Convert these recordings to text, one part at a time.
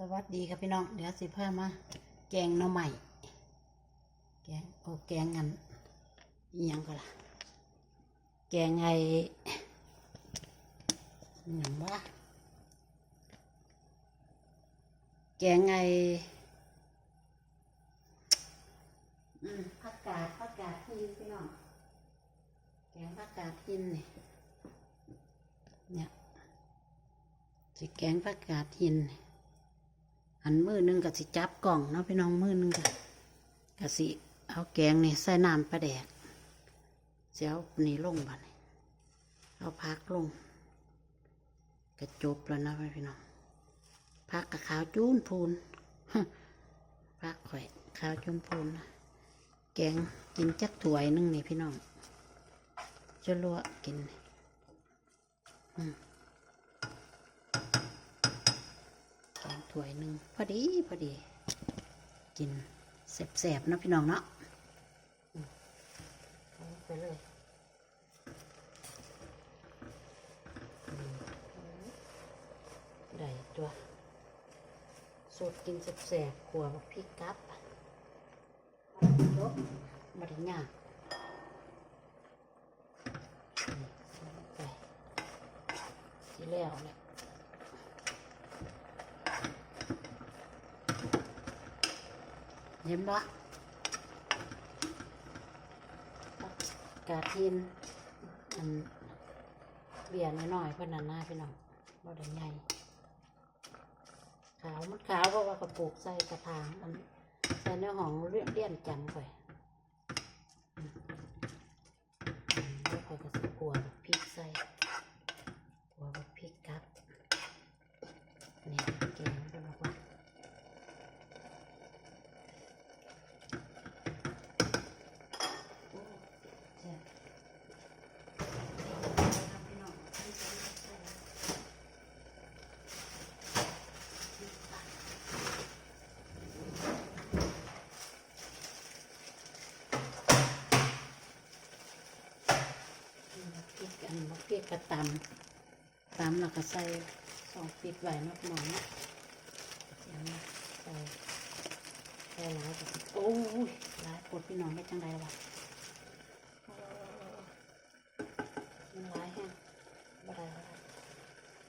สวัสดีครับพี่น้อง เดี๋ยวสิพามา แกงหน่อใหม่ แกงโอ้แกงงันอิหยังก็ล่ะ แกงไออิหยังวะแกงไออืมผักกาดผักกาดหินพี่น้อง แกงผักกาดหินนี่เนี่ยสิแกงผักกาดหินนี่ อันมือหนึงก็สิจับกล่องเนาะพี่น้องมือหนึงก็ก็สิเอาแกงนี่ใส่น้ำปลาแดกเสียวนี่ลงบัดนี้เอาพักลงก็จบแล้วนะพี่น้องพักกับขาวจูนพูนพักข่อยขาวจูนพูนนะแกงกินจักถ้วยนึงนี่พี่น้องจะลวกกินอืม แกง ถ้วยหนึ่งพอดีพอดี กินแสบๆเนาะพี่น้องเนาะอืมเอาไปเลยอืมได้ตัวสดกินแสบๆขัวบักพริกกับจบมาได้ยากนี่ใส่ลงไปที่แล้วแหล เห็นปะกาทินอันเบียร์น้อยๆเพื่อนนั่นหน้าพี่น้องบ่ได้ใหญ่ขาวมันขาวเพราะว่ากระปุกใส่กระถางมันใส่ในห้องเลี่ยนเลี่ยนจำไปแล้วคอยก็สิกัวบักพริกใส่กัวบักพริกครับนี่แกงเป็นบอกว่า พริกอันมะเขือ กระตำตำแล้วก็ใส่สองปิดไว้นอกหน่อยนะเสียงนะใส่ใส่หลายกับโอ้ยหลายปวดพี่น้องได้จังไรวะมันหลายแห้งบ่ได้บ่ได้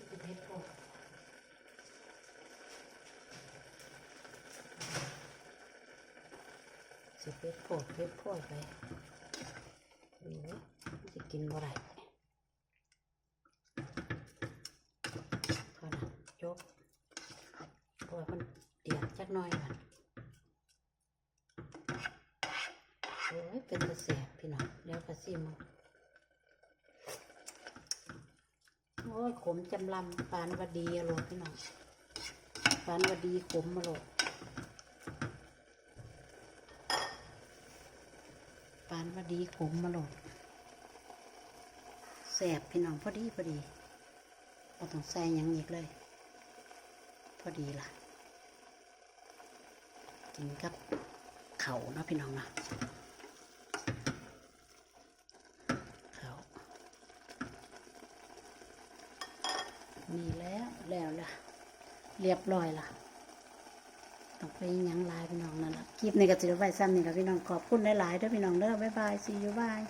เป็นเพชรโพดสิเพชรโพดเพชรโพดไปโอ้ยจะกินบ่ได้เท่านั้นจบเพราะ ว่ามันเดือดจักหน่อยมันโอ้ยเป็นตะแสบพี่น้องเดี๋ยวกระซิมโอ้ยขมจำลำปานวดีอร่อยพี่น้องปานวดีขมอร่อยปานวดีขมอร่อยแสบพี่น้องพอดีพอดีเราต้องใส่ยังอีกเลย พอดีล่ะ กินกับเขาเนาะพี่น้องเนาะเขานี่แล้วแล้วล่ะ เรียบร้อยล่ะต้องไปยังลายพี่น้องนั่นล่ะคลิปนี้ก็จะไว้ซ้ำนี่ค่ะพี่น้องขอบคุณหลายๆด้วยพี่น้องเด้อบ๊ายบายซียูบาย